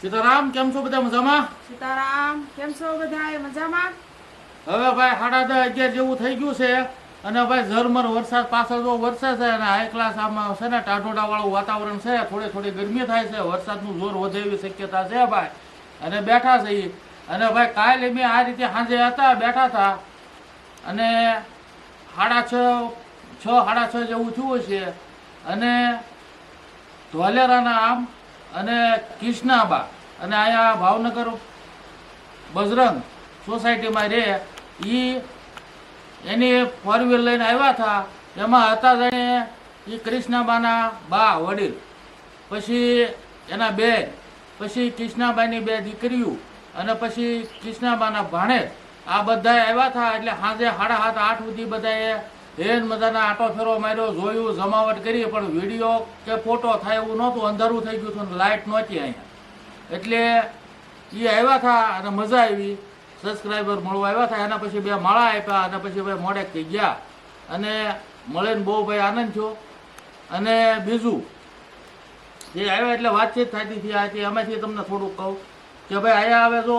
સીતારામ કેમ છો બધા મજામાં? સીતારામ કેમ છો બધા મજામાં? હવે ભાઈ સાડા દસ અગિયાર જેવું થઈ ગયું છે અને ભાઈ ઝરમર વરસાદ પાછળ જો વરસાદ છે અને હાઈ ક્લાસ આમાં છે ને ટાઢોડા વાળું વાતાવરણ છે થોડી થોડી ગરમી થાય છે વરસાદનું જોર વધે એવી શક્યતા છે ભાઈ. અને બેઠા છે અને ભાઈ કાલે મેં આ રીતે સાંજે હતા બેઠા હતા. અને સાડા છ છ સાડા છ જેવું થયું છે અને ધોલેરાના આમ અને કૃષ્ણાબા અને અહીંયા ભાવનગર બજરંગ સોસાયટીમાં રહે. એ એની ફોર વ્હીલ લઈને આવ્યા હતા. એમાં હતા જાણે એ કૃષ્ણાબાના બા વડીલ. પછી એના બેન, પછી કૃષ્ણાબાઈની બે દીકરીઓ અને પછી કૃષ્ણાબાના ભાણેજ આ બધા આવ્યા હતા એટલે સાંજે સાડા સાત, આઠ સુધી બધાએ હેન મજાના આટો ફેરો માર્યો, જોયું, જમાવટ કરી, પણ વીડિયો કે ફોટો થાય એવું નહોતું, અંધારું થઈ ગયું હતું લાઇટ નહોતી અહીંયા. એટલે એ આવ્યા હતા અને મજા આવી. સબસ્ક્રાઈબર મળવા આવ્યા હતા, એના પછી બે માળા આપ્યા અને પછી ભાઈ મોડેક થઈ ગયા. અને મળીને બહુ ભાઈ આનંદ થયો. અને બીજું, જે આવ્યા એટલે વાતચીત થતી હતી આથી એમાંથી તમને થોડુંક કહું કે ભાઈ અહીંયા આવે તો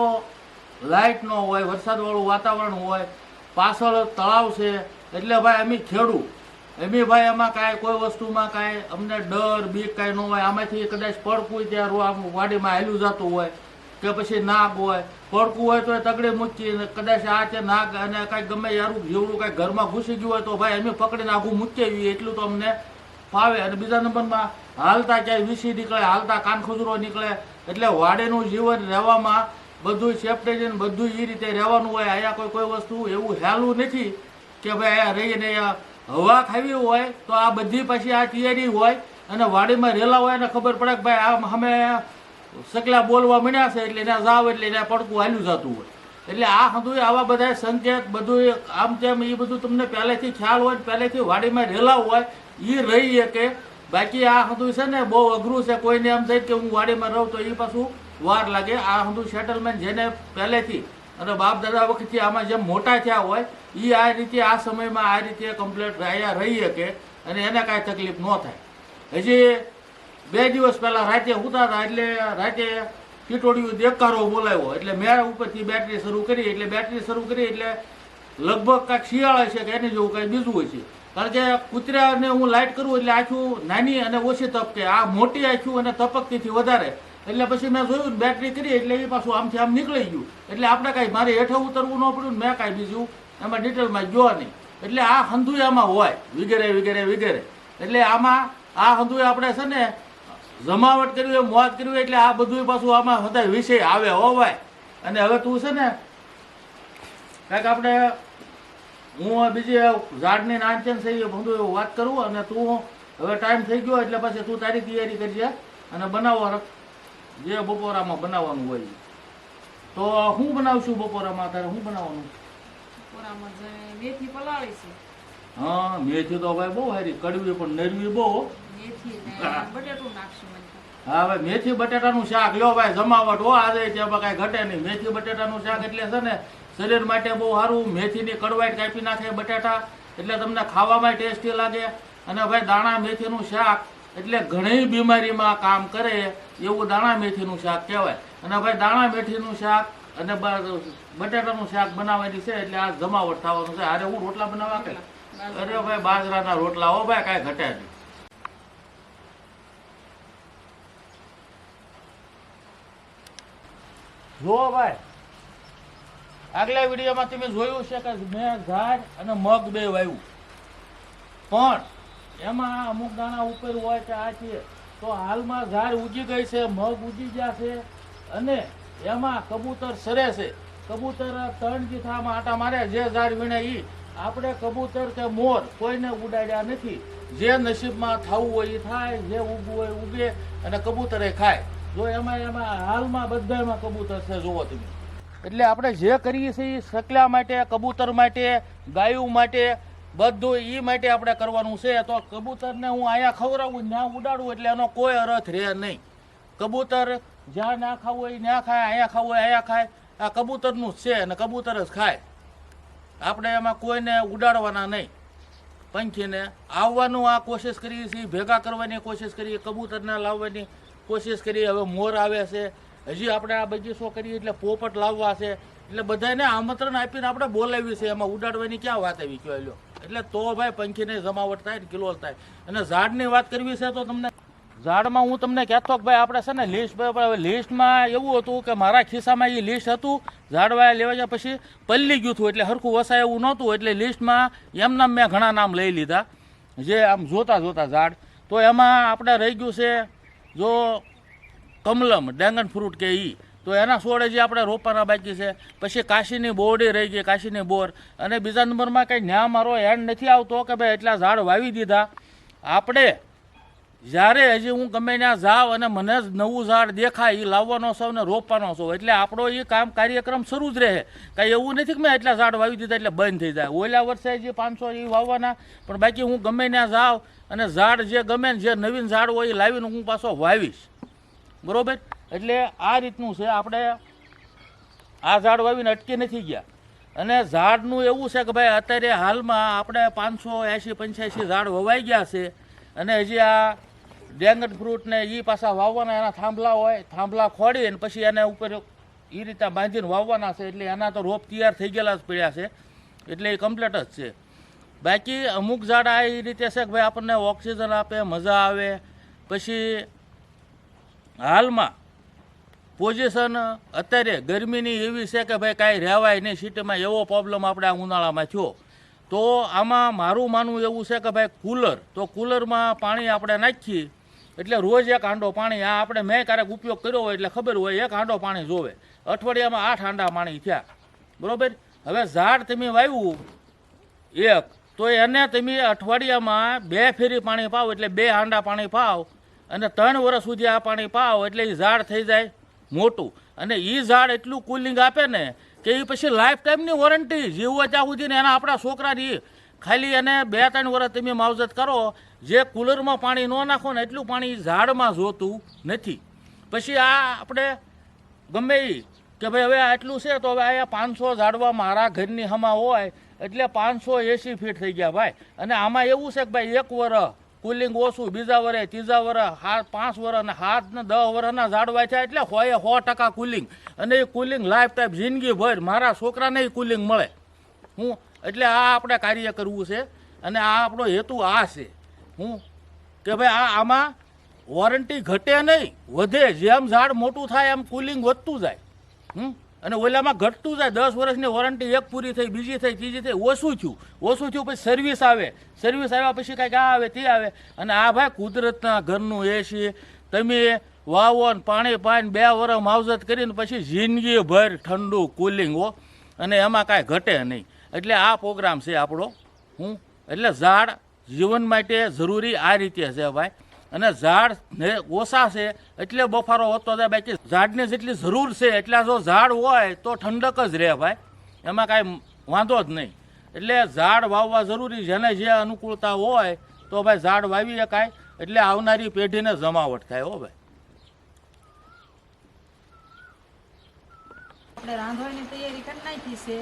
લાઇટ ન હોય, વરસાદવાળું વાતાવરણ હોય, પાછળ તળાવ છે એટલે ભાઈ અમે ખેડૂ એમી ભાઈ એમાં કાંઈ કોઈ વસ્તુમાં કાંઈ અમને ડર, બીક કાંઈ ન હોય. આમાંથી કદાચ પડકું ત્યાં રો- આમ વાડીમાં હાલ્યું જતું હોય કે પછી નાગ હોય. પડકું હોય તો એ તગડી મૂકી કદાચ આ છે નાગ અને કાંઈ ગમે યારું જેવડું કાંઈ ઘરમાં ઘૂસી ગયું હોય તો ભાઈ અમે પકડીને આઘું મૂકી એટલું તો અમને ફાવે. અને બીજા નંબરમાં હાલતા ક્યાંય વીસી નીકળે, હાલતા કાનખુજરો નીકળે. એટલે વાડીનું જીવન રહેવામાં બધું સેફ્ટી બધું એ રીતે રહેવાનું હોય. અહીંયા કોઈ કોઈ વસ્તુ એવું હેલું નથી. કે ભાઈ આ રહીને હવા ખાવી હોય તો આ બધી પાછી આ તૈયારી હોય અને વાડીમાં રહેલા હોય એને ખબર પડે કે ભાઈ આમ અમે સકલા બોલવા મળ્યા છે એટલે એના જાવ એટલે એના પડકું હાલ્યું જતું હોય. એટલે આ બધું આવા બધા સંકેત બધું આમ તેમ એ બધું તમને પહેલેથી ખ્યાલ હોય પહેલેથી વાડીમાં રહેલા હોય એ રહી કે બાકી આ હતું છે ને બહુ અઘરું છે, કોઈને એમ થાય કે હું વાડીમાં રહું તો એ પાછું વાર લાગે. આ બધું સેટલમેન્ટ જેને પહેલેથી અને બાપ દાદા વખતથી આમાં જેમ મોટા થયા હોય એ આ રીતે આ સમયમાં આ રીતે કમ્પ્લેટ અહીંયા રહી શકે અને એને કાંઈ તકલીફ ન થાય. હજી બે દિવસ પહેલાં રાતે ઉતા હતા એટલે રાતે ટીટોડિયું દેકારો બોલાવ્યો. એટલે મેં ઉપરથી બેટરી શરૂ કરી, એટલે બેટરી શરૂ કરી, એટલે લગભગ કાંઈક શિયાળા છે કે એની જેવું કાંઈ બીજું હોય છે. કારણ કે કૂતરાને હું લાઇટ કરું એટલે આખું નાની અને ઓછી તપકે આ મોટી આખું અને તપકતીથી વધારે. એટલે પછી મેં જોયું બેટરી કરી એટલે એ પાછું આમથી આમ નીકળી ગયું. એટલે આપણે કાંઈ મારે હેઠે ઉતરવું ન પડ્યું મેં કાંઈ બીજું એમાં ડિટેલમાં જોવા નહીં. એટલે આ હંધુયામાં હોય, વગેરે વગેરે વગેરે. એટલે આમાં આ હંધુએ આપણે છે ને જમાવટ કર્યું એમ વાત કર્યું એટલે આ બધું પાછું આમાં બધા વિષય આવે હોવાય અને હવે તું છે ને, કાંઈક આપણે હું બીજી ઝાડની નાનચેન છે એ બધું વાત કરું અને તું, હવે ટાઈમ થઈ ગયો એટલે પછી તું તારી તૈયારી કરજે અને બનાવો જે બપોરામાં બનાવવાનું હોય. તો હું બનાવશું બપોરામાં? તારે શું બનાવવાનું? પૂરામાં મેથી પલાળી છે. હા મેથી તો ભાઈ બહુ હારી કડવી પણ નરવી બહુ. હો. મેથી ને હા. હા ભાઈ મેથી બટેટાનું શાક લ્યો ભાઈ જમાવટ હો આજે ત્યાં કાંઈ ઘટે નહીં. મેથી બટેટાનું શાક એટલે છે ને શરીર માટે બહુ સારું મેથીની કડવાઈટ કાપી નાખે બટેટા એટલે તમને ખાવામાં ટેસ્ટી લાગે. અને ભાઈ દાણા મેથીનું શાક એટલે ઘણી બીમારીમાં કામ કરે એવું દાણા મેથીનું શાક કહેવાય. અને ભાઈ દાણા મેથીનું શાક અને બટાટાનું શાક બનાવવાની છે એટલે આ જમાવટ થવાનું છે. અરે હું રોટલા બનાવવા કે? અરે ભાઈ બાજરાના રોટલા હો ભાઈ, કાંઈ ઘટે નહીં. જુઓ ભાઈ, આગલા વિડીયોમાં તમે જોયું છે કે મેં ઝાડ અને મગ બે વાવ્યું. પણ એમાં અમુક દાણા ઉપર હોય કે આ છે, તો હાલમાં ઝાડ ઉગી ગઈ છે, મગ ઉગી ગયા છે, અને એમાં કબૂતર સરે છે. કબૂતર ત્રણ જીથામાં આટા મારે જે ઝાડ વીણે એ આપણે કબૂતર કે મોર કોઈને ઉડાડ્યા નથી. જે નસીબમાં થવું હોય એ થાય, જે ઉગવું હોય ઉગે, અને કબૂતરે ખાય. જો એમાં એમાં હાલમાં બધામાં કબૂતર છે, જુઓ તમે. એટલે આપણે જે કરીએ છીએ એ સકલા માટે, કબૂતર માટે, ગાયું માટે બધું એ માટે આપણે કરવાનું છે. તો કબૂતરને હું અહીંયા ખવડાવું ત્યાં ઉડાડું એટલે એનો કોઈ અર્થ રહે નહીં. કબૂતર જ્યાં ના ખાવું હોય ત્યાં ખાય, અહીંયા ખાવું હોય અહીંયા ખાય. આ કબૂતરનું જ છે અને કબૂતર જ ખાય. આપણે એમાં કોઈને ઉડાડવાના નહીં. પંખીને આવવાનું આ કોશિશ કરીએ છીએ, ભેગા કરવાની કોશિશ કરીએ, કબૂતરને લાવવાની કોશિશ કરીએ. હવે મોર આવે છે. હજી આપણે આ બગીચો કરીએ એટલે પોપટ લાવવા છે. એટલે બધાને આમંત્રણ આપીને આપણે બોલાવ્યું છે એમાં ઉડાડવાની ક્યાં વાત આવી કયો લ્યો એટલે તો ભાઈ પંખીને જમાવટ થાય ને કિલોલ થાય. અને ઝાડની વાત કરવી છે તો તમને ઝાડમાં હું તમને કહેતો કે ભાઈ આપણે છે ને લિસ્ટ હવે લિસ્ટમાં એવું હતું કે મારા ખિસ્સામાં એ લિસ્ટ હતું. ઝાડવાએ લેવા ગયા પછી પલ્લી ગયું હતું એટલે હરખું વસાય એવું નહોતું. એટલે લિસ્ટમાં એમના મેં ઘણા નામ લઈ લીધા. જે આમ જોતા જોતા ઝાડ. તો એમાં આપણે રહી ગયું છે જો કમલમ ડ્રેગન ફ્રૂટ કે ઈ. તો એના છોડ હજી આપણે રોપવાના બાકી છે, પછી કાશીની બોરડી રહી ગઈ, કાશીની બોર. અને બીજા નંબરમાં કંઈ ન્યા મારો એન્ડ નથી આવતો કે ભાઈ એટલા ઝાડ વાવી દીધા. આપણે જ્યારે હજી હું ગમે ત્યાં જાઉં અને મને જ નવું ઝાડ દેખાય એ લાવવાનો છું અને રોપવાનો છું, એટલે આપણો એ કામ કાર્યક્રમ શરૂ જ રહે. કાંઈ એવું નથી કે મેં એટલા ઝાડ વાવી દીધા એટલે બંધ થઈ જાય. ઓલા વર્ષે જે પાંચસો એ વાવવાના, પણ બાકી હું ગમે ત્યાં જાઉં અને ઝાડ જે ગમે જે નવીન ઝાડ હોય એ લાવીને હું પાછો વાવીશ. બરોબર? એટલે આ રીતનું છે, આપણે આ ઝાડ વાવીને અટકી નથી ગયા. અને ઝાડનું એવું છે કે ભાઈ, અત્યારે હાલમાં આપણે પાંચસો એંશી પંચ્યાસી ઝાડ વવાઈ ગયા છે અને હજી આ ડેંગન ફ્રૂટ ને એ પાછા વાવવાના, એના થાંભલા હોય, થાંભલા ખોડી અને પછી એને ઉપર એ રીતે બાંધીને વાવવાના છે, એટલે એના તો રોપ તૈયાર થઈ ગયેલા જ પડ્યા છે, એટલે એ કમ્પ્લીટ જ છે. બાકી અમુક ઝાડ આ એ રીતે છે કે ભાઈ, આપણને ઓક્સિજન આપે, મજા આવે. પછી હાલમાં પોઝિશન, અત્યારે ગરમીની એવી છે કે ભાઈ કાંઈ રહેવાય નહીં, સિટીમાં એવો પ્રોબ્લેમ આપણે આ ઉનાળામાં થયો. તો આમાં મારું માનવું એવું છે કે ભાઈ કુલર, તો કુલરમાં પાણી આપણે નાખીએ. એટલે રોજ એક આંડો પાણી, આ આપણે મેં ક્યારેક ઉપયોગ કર્યો હોય એટલે ખબર હોય, એક આંડો પાણી જોવે. અઠવાડિયામાં આઠ આંડા પાણી થયા. બરાબર? હવે ઝાડ તમે વાવ્યું, એક, તો એને તમે અઠવાડિયામાં બે ફેરી પાણી પાવ, એટલે બે હાંડા પાણી પાવ, અને ત્રણ વર્ષ સુધી આ પાણી પાવ, એટલે એ ઝાડ થઈ જાય. મોટું. અને એ ઝાડ એટલું કુલિંગ આપે ને કે એ પછી લાઈફ ટાઈમની વોરંટી જીવવા ત્યાં સુધીને એના આપણા છોકરાની. ખાલી એને બે ત્રણ વર્ષ તમે માવજત કરો, જે કુલરમાં પાણી ન નાખો ને એટલું પાણી ઝાડમાં જોતું નથી. પછી આ આપણે ગમે એ કે ભાઈ હવે આટલું છે તો હવે અહીંયા પાંચસો ઝાડવા મારા ઘરની હમા હોય, એટલે પાંચસો એંસી ફીટ થઈ ગયા ભાઈ. અને આમાં એવું છે કે ભાઈ એક વરસ કુલિંગ ઓછું, બીજા વરે, ત્રીજા વરે હાથ પાંચ વર અને હાથ ને દસ વરના ઝાડવા છે એટલે હોય સો ટકા કુલિંગ. અને એ કુલિંગ લાઈફ ટાઈમ જિંદગીભર મારા છોકરાને કુલિંગ મળે. હું, એટલે આ આપણે કાર્ય કરવું છે અને આ આપણો હેતુ આ છે. હું, કે ભાઈ આ આમાં વોરંટી ઘટે નહીં, વધે. જેમ ઝાડ મોટું થાય એમ કુલિંગ વધતું જાય. હમ? અને ઓલામાં ઘટતું જાય. દસ વર્ષની વોરંટી એક પૂરી થઈ, બીજી થઈ, ત્રીજી થઈ, ઓછું થયું. ઓછું થયું પછી સર્વિસ આવે. સર્વિસ આવ્યા પછી કાંઈક આ આવે, તે આવે. અને આ ભાઈ કુદરતના ઘરનું એસી તમે વાવો ને પાણી પાઈને બે વર્ષ માવજત કરીને પછી જિંદગીભર ઠંડુ કુલિંગ હો. અને એમાં કાંઈ ઘટે નહીં. એટલે આ પ્રોગ્રામ છે આપણો. હું? એટલે ઝાડ જીવન માટે જરૂરી આ રીતે છે ભાઈ. અને ઝાડ ઓછા છે, એટલે બફારો હોતો જાય. બાકી ઝાડને જેટલી જરૂર છે, એટલા જો ઝાડ હોય તો ઠંડક જ રહે ભાઈ. એમાં કાંઈ વાંધો જ નહીં. એટલે ઝાડ વાવવા જરૂરી જેને જે અનુકૂળતા હોય તો ભાઈ ઝાડ વાવી શકાય. એટલે આવનારી પેઢીને જમાવટ થાય હો ભાઈ. આપણે રાંધવાની તૈયારી કરી નાખી છે.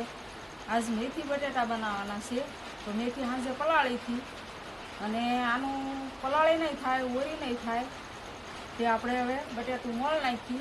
આજ મેથી બટેટા બનાવવાના છે. તો મેથી સાંજે પલાળી હતી. અને આનું પલાળી નહીં થાય ઓરી નહીં થાય. તે આપણે હવે બટેટું મોળ નાખી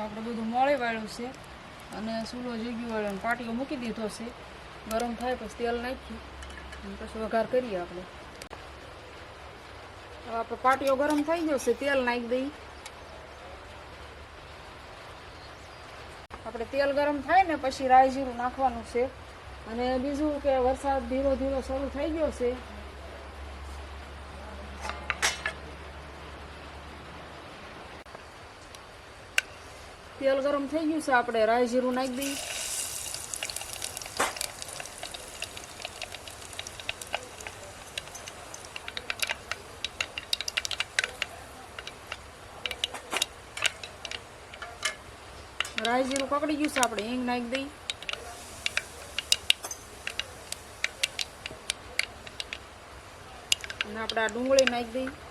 આપણે બધું મોળે વાળ્યું છે. અને સૂલો જગ્યું વાળ્યો અને પાટીઓ મૂકી દીધો છે. ગરમ થાય પછી તેલ નાખી પછી વઘાર કરીએ આપણે. આપણે પાટીઓ ગરમ થઈ ગયો છે, તેલ નાખી દઈ આપણે તેલ ગરમ થાય ને પછી રાઈ જીરું નાખવાનું છે. અને બીજું કે વરસાદ ધીરો ધીરો શરૂ થઈ ગયો છે. તેલ ગરમ થઈ ગયું છે, આપણે રાઈ જીરું નાખી દઈએ. રાઈ જીરું પકડી ગયું છે, આપણે હિંગ નાખી દઈએ. અને આપણે આ ડુંગળી નાખી દઈએ.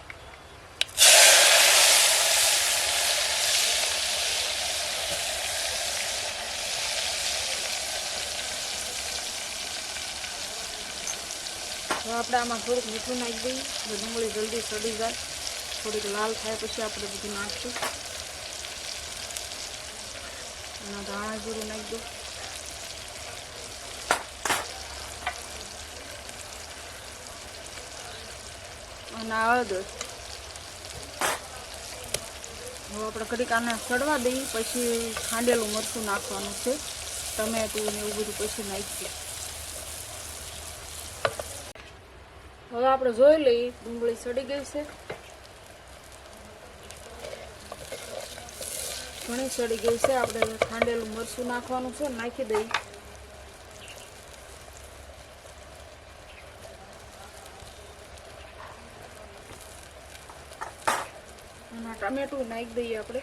હવે આપણે આમાં થોડુંક મીઠું નાખી દઈએ. ડુંગળી જલ્દી સડી જાય, થોડીક લાલ થાય પછી આપણે બધું નાખશું. એના ધાણા જીરું નાખી દો અને હળદર હવે આપણે કડીક આને સડવા દઈએ, પછી ખાંડેલું મરચું નાખવાનું છે. ટમેટું ને એવું બધું પછી નાખીએ હવે આપણે જોઈ લઈએ, ડુંગળી સડી ગઈ છે. ઘણી સડી ગઈ છે. આપણે ખાંડેલું મરચું નાખવાનું છે, નાખી દઈએ. ટમેટું નાખી દઈએ આપણે.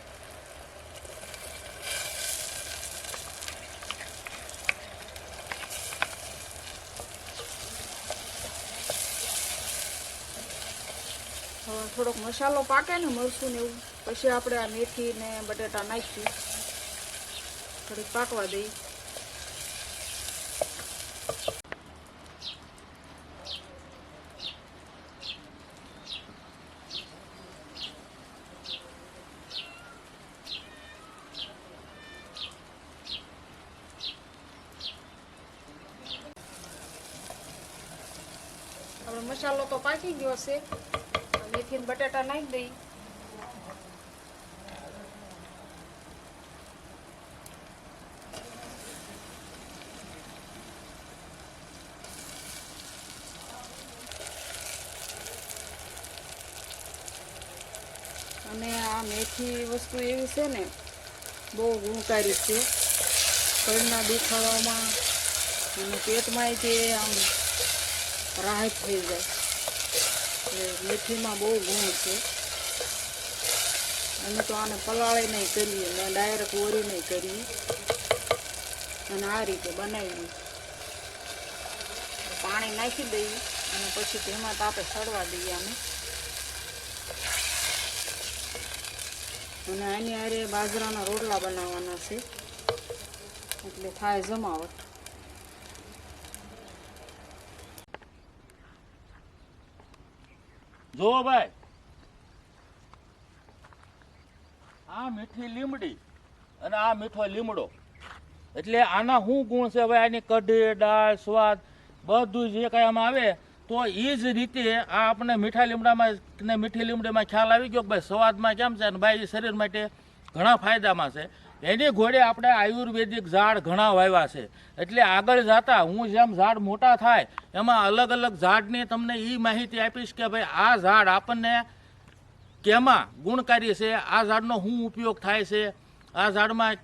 થોડોક મસાલો પાકે ને મરચું ને એવું. પછી આપણે આ મેથી ને બટેટા નાખીશું. થોડીક પાકવા દઈએ. મસાલો તો પાકી ગયો છે. મેથી બટાટા નાખી દઈ. અને આ મેથી વસ્તુ એવી છે ને, બહુ ગુણકારી છે. શરીરના દુખાવામાં અને પેટમાં જે આમ રાહત થઈ જાય. એટલે મેથીમાં બહુ ગુણ છે. અમે તો આને પલાળી નહીં કરીએ, ને ડાયરેક્ટ ઓરી નહીં કરીએ. અને આ રીતે બનાવી પાણી નાખી દઈએ અને પછી તેમાં તાપે સડવા દઈએ આને અને આની હારે બાજરાના રોટલા બનાવવાના છે. એટલે થાય જમાવટ. જુઓ ભાઈ. આ મીઠી લીમડી અને આ મીઠો લીમડો. એટલે આના શું ગુણ છે ભાઈ? આની કઢી, દાળ, સ્વાદ બધું જે કાંઈ આમાં આવે, તો એ જ રીતે આ આપણે મીઠા લીમડામાં ને મીઠી લીમડીમાં ખ્યાલ આવી ગયો કે ભાઈ સ્વાદમાં કેમ છે અને ભાઈ શરીર માટે ઘણા ફાયદામાં છે. એની ઘોડે આપણે આયુર્વેદિક ઝાડ ઘણા વાવ્યા છે. એટલે આગળ જતા હું જેમ ઝાડ મોટા થાય, એમાં અલગ અલગ ઝાડની તમને એ માહિતી આપીશ કે ભાઈ આ ઝાડ આપણને કેમાં ગુણકારી છે? આ ઝાડનો શું ઉપયોગ થાય છે? આ ઝાડમાં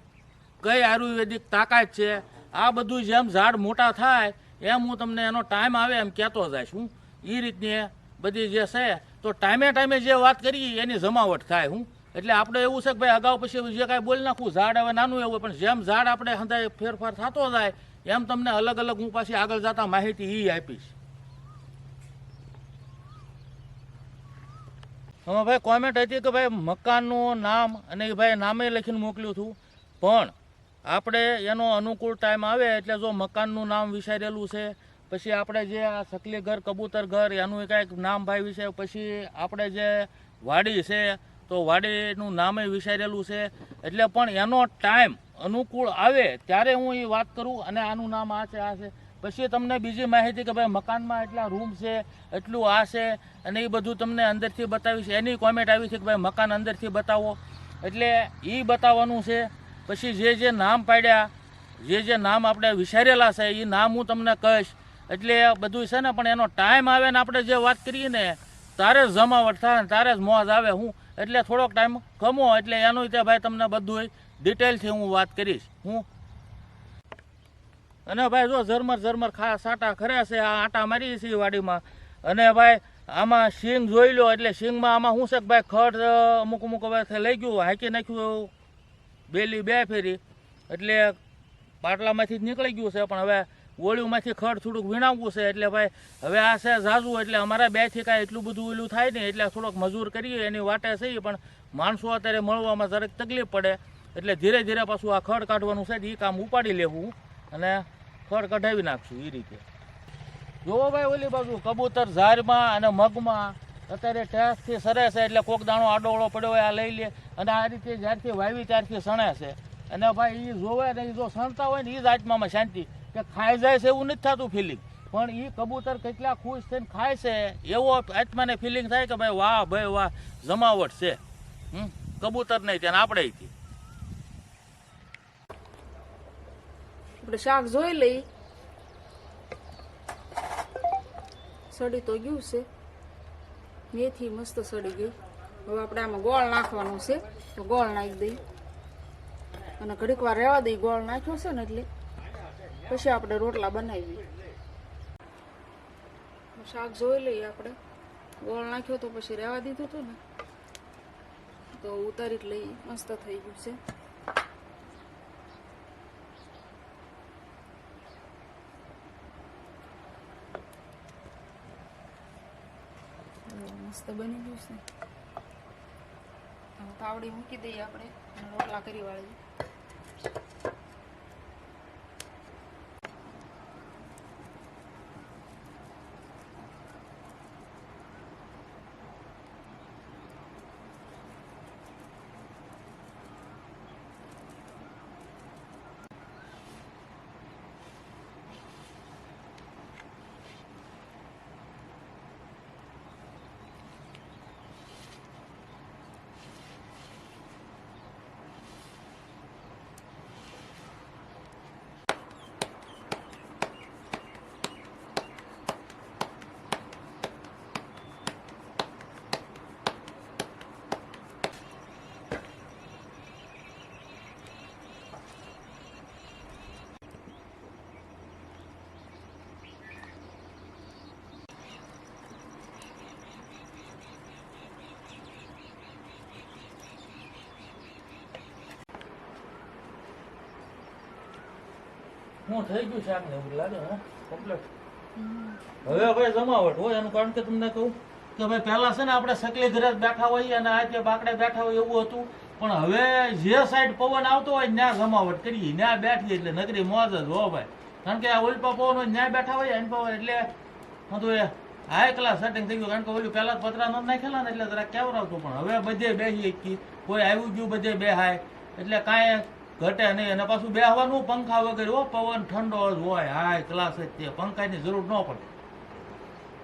કઈ આયુર્વેદિક તાકાત છે? આ બધું જેમ ઝાડ મોટા થાય, એમ હું તમને એનો ટાઈમ આવે એમ કહેતો જઈશ હું. એ રીતની બધી જે છે, તો ટાઈમે ટાઈમે જે વાત કરી, એની જમાવટ થાય હું. એટલે આપણે એવું છે કે ભાઈ અગાઉ પછી જે કાંઈ બોલી નાખું, ઝાડ હવે નાનું એવું પણ જેમ ઝાડ આપણે હંધાય ફેરફાર થતો જાય, એમ તમને અલગ અલગ હું પાછી આગળ જતા માહિતી એ આપીશ. હવે ભાઈ કોમેન્ટ હતી કે ભાઈ મકાનનું નામ, અને એ ભાઈ નામે લખીને મોકલ્યું હતું. પણ આપણે એનો અનુકૂળ ટાઈમ આવે એટલે જો મકાનનું નામ વિચારેલું છે, પછી આપણે જે આ સકલી ઘર, કબૂતર ઘર, એનું કાંઈક નામ ભાઈ વિશે, પછી આપણે જે વાડી છે તો વાડીનું નામે વિચારેલું છે. એટલે પણ એનો ટાઈમ અનુકૂળ આવે ત્યારે હું એ વાત કરું અને આનું નામ આ છે આ છે. પછી તમને બીજી માહિતી કે ભાઈ મકાનમાં એટલા રૂમ છે, એટલું આ છે અને એ બધું તમને અંદરથી બતાવીશ. એની કોમેન્ટ આવી છે કે ભાઈ મકાન અંદરથી બતાવો. એટલે એ બતાવવાનું છે. પછી જે જે નામ પાડ્યા, જે જે નામ આપણે વિચારેલા છે એ નામ હું તમને કહીશ. એટલે બધું છે ને, પણ એનો ટાઈમ આવે ને આપણે જે વાત કરીએ ને, તારે જ જમાવટ થાય ને તારે જ મોજ આવે. હું એટલે થોડોક ટાઈમ ગમો એટલે એનું તે ભાઈ તમને બધું ડિટેલથી હું વાત કરીશ. હું અને ભાઈ જો ઝરમર ઝરમર ખા સાટા ખરે છે, આ આટા મારી છે વાડીમાં. અને ભાઈ આમાં સિંગ જોઈ લો એટલે સિંગમાં આમાં શું છે કે ભાઈ ખડ અમુક અમુક હવે લઈ ગયું, હાંકી નાખ્યું, બેલી બે ફેરી. એટલે પાટલામાંથી જ નીકળી ગયું છે, પણ હવે ઓળીમાંથી ખડ થોડુંક વીણાવવું છે એટલે ભાઈ, હવે આ છે ઝાઝું, એટલે અમારા બેથી કાંઈ એટલું બધું ઓલું થાય નહીં, એટલે થોડોક મજૂર કરીએ, એની વાટે છીએ પણ માણસો અત્યારે મળવામાં જરાક તકલીફ પડે, એટલે ધીરે ધીરે પાછું આ ખડ કાઢવાનું છે એ કામ ઉપાડી લેવું અને ખડ કઢાવી નાખશું એ રીતે. જોવો ભાઈ ઓલી બાજુ, કબૂતર ઝારમાં અને મગમાં અત્યારે ટેસ્ટથી સરે છે, એટલે કોક દાણો આડોળો પડ્યો હોય આ લઈ લે, અને આ રીતે જ્યારથી વાવી ત્યારથી સણે છે. અને ભાઈ એ જોવે ને એ જો સણતા હોય ને એ જ આત્મામાં શાંતિ. કે ખાઈ જાય છે એવું નથી થતું ફિલિંગ પણ એ કબૂતર કેટલા ખુશ થઈને ખાય છે, એવો આત્માને ફિલિંગ થાય કે ભાઈ વાહ ભાઈ વાહ, જમાવટ છે. હમ? કબૂતર નહીં ત્યાં, આપણે આપણે શાક જોઈ લઈ સડી તો ગયું છે. મેથી મસ્ત સડી ગઈ. હવે આપણે આમાં ગોળ નાખવાનું છે. તો ગોળ નાખી દઈ અને ઘડીક વાર રહેવા દઈ ગોળ નાખ્યો છે ને એટલે પછી આપણે રોટલા બનાવીએ. શાક જોઈ લઈએ આપણે. ગોળ નાખ્યો તો પછી રહેવા દીધું હતું ને. તો ઉતારી જ લઈએ મસ્ત થઈ ગયું છે. મસ્ત બની ગયું છે. તાવડી મૂકી દઈએ આપણે રોટલા કરી વાળીએ. હું થઈ ગયું શાક ને એવું લાગે હું? કમ્પ્લેટ હવે ભાઈ જમાવટ હોય એનું કારણ કે તમને કહું કે ભાઈ પહેલા છે ને આપણે સકલી ઘરે બેઠા હોઈએ અને આ તે બાકડે બેઠા હોય એવું હતું. પણ હવે જે સાઈડ પવન આવતો હોય ત્યાં જમાવટ કરીએ ત્યાં બેઠીએ એટલે નગરી મોજ જ હો ભાઈ. કારણ કે આ ઓલપા પવન હોય ત્યાં બેઠા હોય એન પવન એટલે હું તો એ હાઈ ક્લાસ સેટિંગ થઈ ગયું. કારણ કે ઓલું પહેલાં પતરા ન નાખેલા ને એટલે જરા આવતું પણ હવે બધે બેસી શકીએ કોઈ આવ્યું ગયું બધે બેહાય. એટલે કાંઈ ઘટે નહીં અને પાછું બેહવાનું પંખા વગર હો પવન ઠંડો જ હોય હાય ક્લાસ જ તે પંખાની જરૂર ન પડે.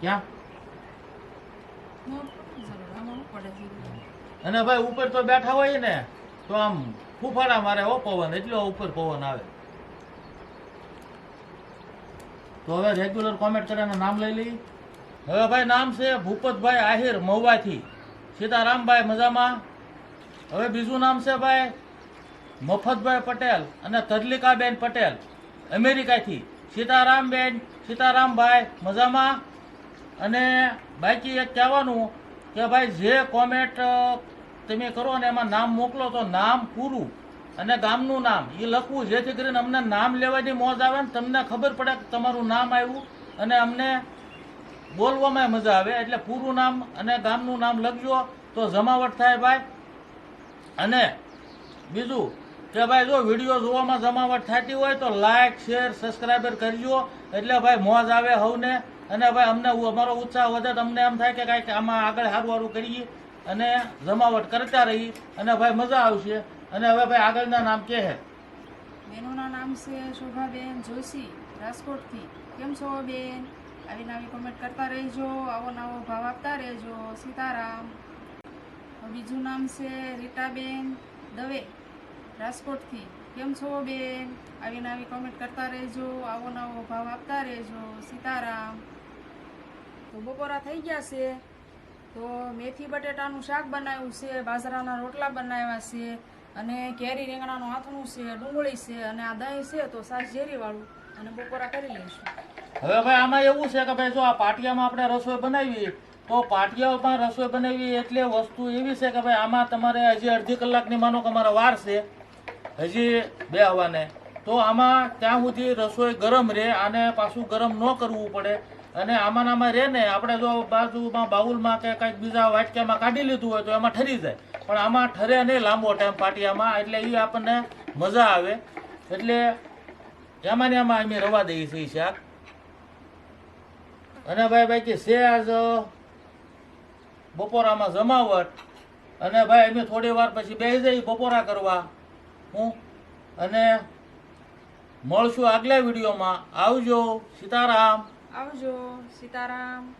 ક્યાં? અને ભાઈ ઉપર તો બેઠા હોય ને તો આમ ફૂફાડા મારે હો પવન એટલો ઉપર પવન આવે. તો હવે રેગ્યુલર કોમેન્ટ કરીને નામ લઈ લઈ. હવે ભાઈ નામ છે ભૂપતભાઈ આહિર મહુવાથી. સીતારામભાઈ મજામાં. હવે બીજું નામ છે ભાઈ મફતભાઈ પટેલ અને તજલિકાબેન પટેલ. અમેરિકાથી સીતારામબેન, સીતારામભાઈ, મજામાં? અને બાકી એક કહેવાનું કે ભાઈ, જે કોમેન્ટ તમે કરો ને એમાં નામ મોકલો તો નામ પૂરું. અને ગામનું નામ એ લખવું જેથી કરીને અમને નામ લેવાની મોજ આવે ને તમને ખબર પડે કે તમારું નામ આવ્યું અને અમને બોલવામાં મજા આવે. એટલે પૂરું નામ અને ગામનું નામ લખજો તો જમાવટ થાય ભાઈ. અને બીજું કે ભાઈ જો વીડિયો જોવામાં જમાવટ થતી હોય તો લાઇક શેર સબસ્ક્રાઈબર કરજો. એટલે ભાઈ મોજ આવે હવને અને ભાઈ અમને અમારો ઉત્સાહ વધે અમને એમ થાય કે કાંઈક આમાં આગળ સારું સારું કરીએ. અને જમાવટ કરતા રહીએ અને ભાઈ મજા આવશે. અને હવે ભાઈ આગળના નામ કે હે? બેનોના નામ છે શોભાબેન જોશી, રાજકોટથી. કેમ છો બેન? આવી નવી કોમેન્ટ કરતા રહેજો. આવો નવો ભાવ આપતા રહેજો. સીતારામ. બીજું નામ છે રીટાબેન દવે. રાજકોટથી. કેમ છો બેન? આવી નવી કોમેન્ટ કરતા રહેજો, આવો નવો ભાવ આપતા રહેજો. સીતારામ. તો બપોરા થઈ ગયા છે. તો મેથી બટેટાનું શાક બનાવ્યું છે, બાજરાના રોટલા બનાવ્યા છે, અને કેરી રીંગણાનું આથણું છે, ડુંગળી છે, અને આ દહીં છે, તો સાસ ઝેરીવાળું. અને બપોરા કરી લઈશું. હવે ભાઈ, આમાં એવું છે કે ભાઈ, જો આ પાટિયામાં આપણે રસોઈ બનાવી તો પાટિયામાં રસોઈ બનાવી એટલે વસ્તુ એવી છે કે ભાઈ, આમાં તમારે હજી અડધી કલાકની માનો કે અમારે વાર છે. હજી બે હવાને. તો આમાં ત્યાં સુધી રસોઈ ગરમ રહે અને પાછું ગરમ ન કરવું પડે. અને આમાં આમાં રહે ને, આપણે જો બાજુમાં બાઉલમાં કે કંઈક બીજા વાટક્યામાં કાઢી લીધું હોય તો એમાં ઠરી જાય. પણ આમાં ઠરે નહીં, લાંબો ટાઈમ પાટિયામાં એટલે એ આપણને મજા આવે. એટલે એમાં ને એમાં અમે રવા દઈએ છીએ શાક. અને ભાઈ બાકી છે આજ બપોરામાં જમાવટ. અને ભાઈ અમે થોડી વાર પછી બેસી જઈએ બપોરા કરવા. હું અને મળશું આગલા વિડીયોમાં. આવજો સીતારામ. આવજો સીતારામ.